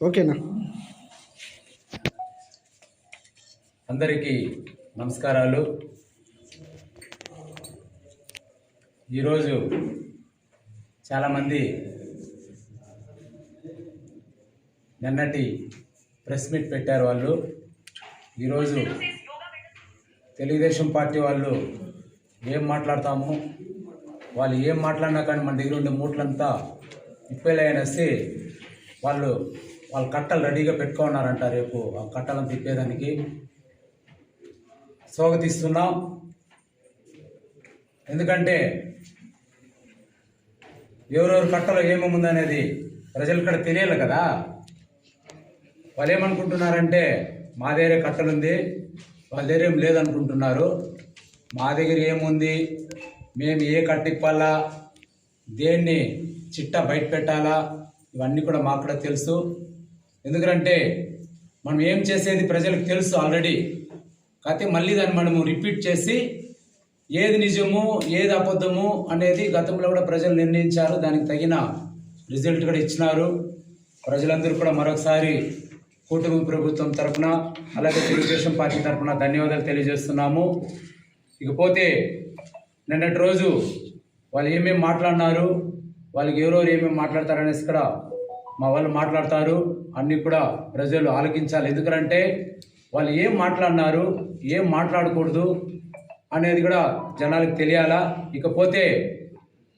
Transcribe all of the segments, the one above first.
ఓకేనా? అందరికీ నమస్కారాలు. ఈరోజు చాలామంది నిన్నటి ప్రెస్ మీట్ పెట్టారు వాళ్ళు. ఈరోజు తెలుగుదేశం పార్టీ వాళ్ళు ఏం మాట్లాడతాము వాళ్ళు ఏం మాట్లాడినా కానీ మన దగ్గర ఉండే మూట్లంతా ఇప్పేలేనసి వాళ్ళు వాళ్ళు కట్టలు రెడీగా పెట్టుకున్నారంట రేపు ఆ కట్టలను తిప్పేదానికి. స్వాగతిస్తున్నాం. ఎందుకంటే ఎవరెవరు కట్టలో ఏమేముందనేది ప్రజలు ఇక్కడ తెలియాలి కదా. వాళ్ళు ఏమనుకుంటున్నారంటే మా దగ్గర కట్టలుంది వాళ్ళ దగ్గర ఏం లేదనుకుంటున్నారు. మా దగ్గర ఏముంది మేము ఏ కట్టిప్పాలా దేన్ని చిట్టా బయట పెట్టాలా ఇవన్నీ కూడా మాకు కూడా తెలుసు. ఎందుకంటే మనం ఏం చేసేది ప్రజలకు తెలుసు ఆల్రెడీ. కాకపోతే మళ్ళీ దాన్ని మనము రిపీట్ చేసి ఏది నిజము ఏది అబద్ధము అనేది గతంలో కూడా ప్రజలు నిర్ణయించారు. దానికి తగిన రిజల్ట్ కూడా ఇచ్చినారు. ప్రజలందరూ కూడా మరొకసారి కూటమి ప్రభుత్వం తరఫున అలాగే తెలుగుదేశం పార్టీ తరపున ధన్యవాదాలు తెలియజేస్తున్నాము. ఇకపోతే నిన్నటి రోజు వాళ్ళు ఏమేమి మాట్లాడినారు వాళ్ళకి ఎవరెవరు ఏమేమి మాట్లాడతారనేసి కూడా మా వాళ్ళు మాట్లాడతారు. అన్నీ కూడా ప్రజలు ఆలకించాలి. ఎందుకంటే వాళ్ళు ఏం మాట్లాడినారు ఏం మాట్లాడకూడదు అనేది కూడా జనాలకు తెలియాలా? ఇకపోతే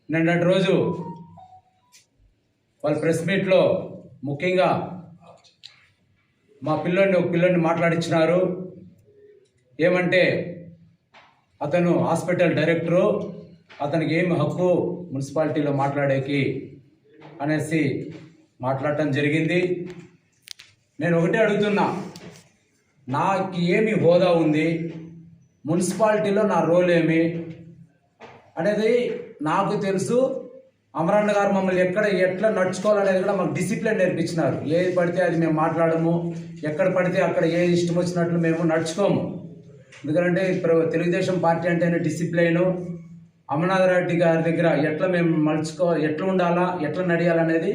నిన్నటి రోజు వాళ్ళ ప్రెస్ మీట్లో ముఖ్యంగా మా పిల్లోడిని ఒక పిల్లోడిని మాట్లాడించినారు ఏమంటే అతను హాస్పిటల్ డైరెక్టరు అతనికి ఏమి హక్కు మున్సిపాలిటీలో మాట్లాడేకి అనేసి మాట్లాడటం జరిగింది. నేను ఒకటే అడుగుతున్నా నాకు ఏమి హోదా ఉంది? మున్సిపాలిటీలో నా రోల్ ఏమి? అనేది నాకు తెలుసు. అమరాన్న గారు మమ్మల్ని ఎక్కడ ఎట్లా నడుచుకోవాలనేది కూడా మాకు డిసిప్లిన్ నేర్పించినారు. ఏది పడితే అది మేము మాట్లాడము. ఎక్కడ పడితే అక్కడ ఏ ఇష్టం వచ్చినట్లు మేము నడుచుకోము. ఎందుకంటే తెలుగుదేశం పార్టీ అంటేనే డిసిప్లైను. అమర్నాథ్ రెడ్డి గారి దగ్గర ఎట్లా మేము మలుచుకో ఎట్లా ఉండాలా ఎట్లా నడియాలనేది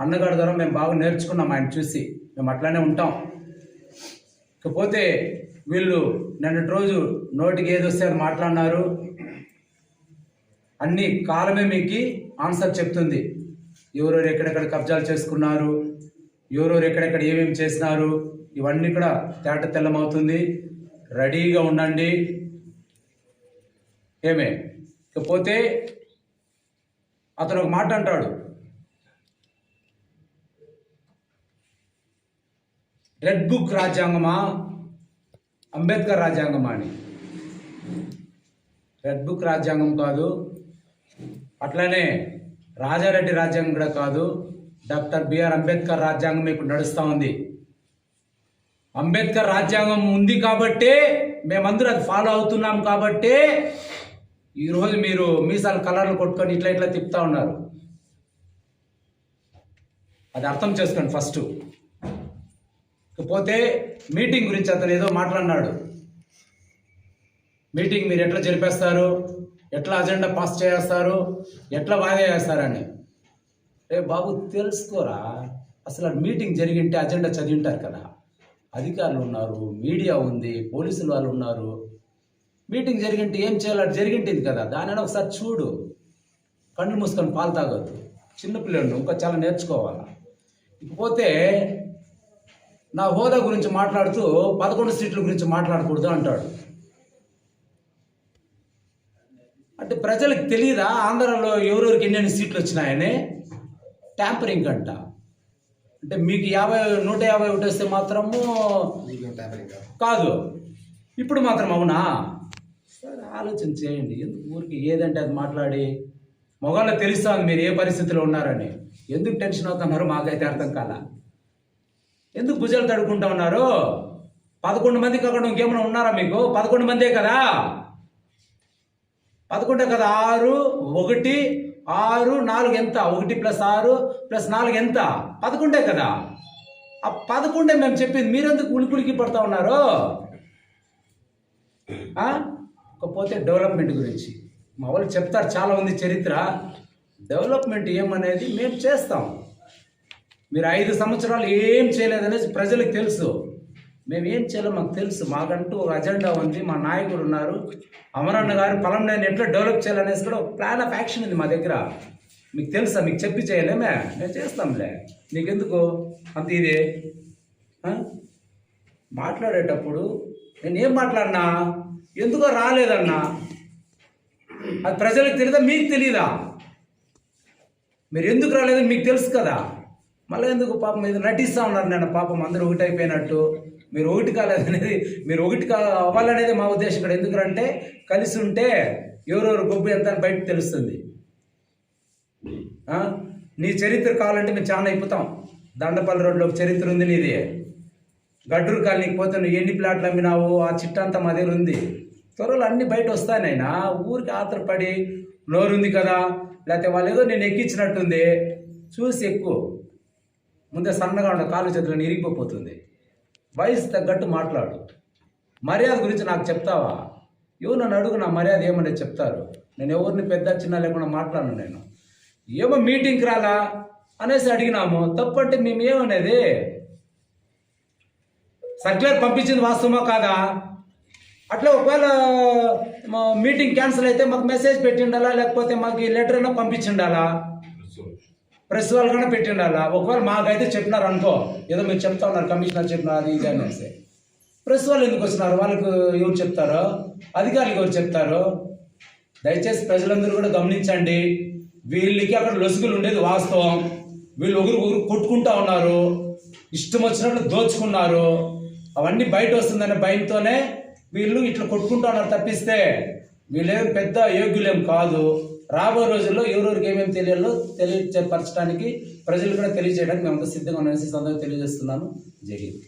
అన్నగారి ద్వారా మేము బాగా నేర్చుకున్నాం ఆయన చూసి. మేము అట్లానే ఉంటాం. ఇకపోతే వీళ్ళు నిన్నటి రోజు నోటికి ఏది వస్తే అది మాట్లాడినారు. అన్ని కాలమే మీకు ఆన్సర్ చెప్తుంది. ఎవరెవరు ఎక్కడెక్కడ కబ్జాలు చేసుకున్నారు ఎవరెవరు ఎక్కడెక్కడ ఏమేమి చేసినారు ఇవన్నీ కూడా తేట తెల్లమవుతుంది. రెడీగా ఉండండి. ఏమే? ఇకపోతే అతను ఒక మాట అంటాడు. రెడ్ బుక్ రాజ్యాంగమా? అంబేద్కర్ రాజ్యాంగమా అని. రెడ్ బుక్ రాజ్యాంగం కాదు. అట్లనే రాజారెడ్డి రాజ్యాంగం కూడా కాదు. డాక్టర్ బిఆర్ అంబేద్కర్ రాజ్యాంగం ఇప్పుడు నడుస్తూ ఉంది. అంబేద్కర్ రాజ్యాంగం ఉంది కాబట్టే మేమందరూ అది ఫాలో అవుతున్నాం కాబట్టే ఈరోజు మీరు మీసాలు కలర్లు కొట్టుకొని ఇట్లా ఇట్లా తిప్పుతా ఉన్నారు. అది అర్థం చేసుకోండి ఫస్ట్ ఇకపోతే మీటింగ్ గురించి అతను ఏదో మాట్లాడినాడు. మీటింగ్ మీరు ఎట్లా జరిపేస్తారు? ఎట్లా అజెండా పాస్ చేస్తారు? ఎట్లా వాయిదా వేస్తారని. రే బాబు తెలుసుకోరా? అసలు మీటింగ్ జరిగింటే అజెండా చదివింటారు కదా. అధికారులు ఉన్నారు మీడియా ఉంది పోలీసులు వాళ్ళు ఉన్నారు. మీటింగ్ జరిగింటే ఏం చేయాలి? అది జరిగింటుంది కదా. దానిని ఒకసారి చూడు. కళ్ళు మూసుకొని పాలు తాగొద్దు. చిన్నపిల్లలు ఇంకా చాలా నేర్చుకోవాలి? ఇకపోతే నా హోదా గురించి మాట్లాడుతూ పదకొండు సీట్ల గురించి మాట్లాడకూడదు అంటాడు. అంటే ప్రజలకు తెలియదా ఆంధ్రాలో ఎవరెవరికి ఎన్నెన్ని సీట్లు వచ్చినాయని? ట్యాంపరింగ్ అంట. అంటే మీకు యాభై నూట యాభై ఒకటి వస్తే మాత్రము కాదు. ఇప్పుడు మాత్రం అవునా? సరే ఆలోచన చేయండి. ఎందుకు ఊరికి ఏదంటే అది మాట్లాడి? మొగాళ్ళ తెలుస్తుంది మీరు ఏ పరిస్థితిలో ఉన్నారని? ఎందుకు టెన్షన్ అవుతున్నారు? మాకైతే అర్థం కాల. ఎందుకు భుజాలు తడుకుంటా ఉన్నారు? పదకొండు మంది కాకుండా ఇంకేమైనా ఉన్నారా మీకు? పదకొండు మందే కదా? పదకొండే కదా? ఆరు ఒకటి ఆరు నాలుగు ఎంత? ఒకటి ప్లస్ ఆరు ప్లస్ నాలుగు ఎంత? పదకొండే కదా? ఆ పదకొండే మేము చెప్పింది మీరెందుకు ఉలికులికి పడతా ఉన్నారు? ఆ? ఇకపోతే డెవలప్మెంట్ గురించి. మా వాళ్ళు చెప్తారు చాలా ఉంది చరిత్ర. డెవలప్మెంట్ ఏమనేది మేము చేస్తాం. మీరు ఐదు సంవత్సరాలు ఏం చేయలేదనేసి ప్రజలకు తెలుసు. మేము ఏం చేయాలో మాకు తెలుసు. మాకంటూ ఒక అజెండా ఉంది. మా నాయకుడు ఉన్నారు. అమరన్న గారు పలంనేని ఎట్లా డెవలప్ చేయాలనేసి కూడా ఒక ప్లాన్ ఆఫ్ యాక్షన్ ఉంది మా దగ్గర. మీకు తెలుసా? మీకు చెప్పి చేయలేమే. మేము చేస్తాంలే. నీకెందుకు? అంత ఇది. మాట్లాడేటప్పుడు నేను ఏం మాట్లాడినా? ఎందుకో రాలేదన్నా? అది ప్రజలకు తెలియదా మీకు తెలియదా మీరు ఎందుకు రాలేదని మీకు తెలుసు కదా? మళ్ళీ ఎందుకు పాపం మీద నటిస్తూ ఉన్నారు నేను పాపం అందరూ ఒకటి అయిపోయినట్టు మీరు ఒకటి కాలేదనేది మీరు ఒకటి కా అవ్వాలనేది మా ఉద్దేశం ఇక్కడ. ఎందుకంటే కలిసి ఉంటే ఎవరెవరు గొప్ప ఎంత అని బయట తెలుస్తుంది. నీ చరిత్ర కావాలంటే మేము చాలా అయిపోతాం. దండపల్లి రోడ్లో ఒక చరిత్ర ఉంది నీది. గడ్డూరు కాలనీకి పోతే నువ్వు ఎన్ని ప్లాట్లు అమ్మినావు ఆ చిట్టంతా మా దగ్గర ఉంది. త్వరలో అన్ని బయట వస్తానైనా ఊరికి ఆత్రపడి నోరుంది కదా. లేకపోతే వాళ్ళు ఏదో నేను ఎక్కించినట్టుంది. చూసి ఎక్కువ. ముందే సన్నగా ఉన్న కాలు చేతులను ఇరిగిపోతుంది. వయసు తగ్గట్టు మాట్లాడు. మర్యాద గురించి నాకు చెప్తావా? ఎవరు నన్ను అడుగు నా మర్యాద ఏమని చెప్తారు? నేను ఎవరిని పెద్ద చిన్న లేకుండా మాట్లాడను నేను. ఏమో మీటింగ్కి రాలా? అనేసి అడిగినాము. తప్పంటే మేము ఏమనేది? సర్క్యులర్ పంపించింది వాస్తవమా కాదా? అట్లా ఒకవేళ మీటింగ్ క్యాన్సిల్ అయితే మాకు మెసేజ్ పెట్టిండాలా? లేకపోతే మాకు ఈ లెటర్ అయినా పంపించిండాలా? ప్రెస్ వాళ్ళు కన్నా పెట్టిండాలా? ఒకవేళ మాకైతే చెప్పినారు అనుకో ఏదో మీరు చెప్తా ఉన్నారు కమిషనర్ చెప్పినారు అది ఇది అనేసి. ప్రెస్ వాళ్ళు ఎందుకు వస్తున్నారు? వాళ్ళకు ఎవరు చెప్తారో? అధికారులకు ఎవరు చెప్తారు? దయచేసి ప్రజలందరూ కూడా గమనించండి. వీళ్ళకి అక్కడ లొసుగులు ఉండేది వాస్తవం. వీళ్ళు ఒకరు ఒకరు కొట్టుకుంటా ఉన్నారు. ఇష్టం వచ్చినట్లు దోచుకున్నారు. అవన్నీ బయట వస్తుందనే భయంతోనే వీళ్ళు ఇట్లా కొట్టుకుంటా ఉన్నారు తప్పిస్తే వీళ్ళేం పెద్ద యోగ్యులేం కాదు. రాబోయే రోజుల్లో ఎవరెవరికి ఏమేమి తెలియాలో తెలియపరచడానికి ప్రజలు కూడా తెలియజేయడానికి మేము సిద్ధంగా ఉన్నామని సందర్భంగా తెలియజేస్తున్నాను. జై హింద్.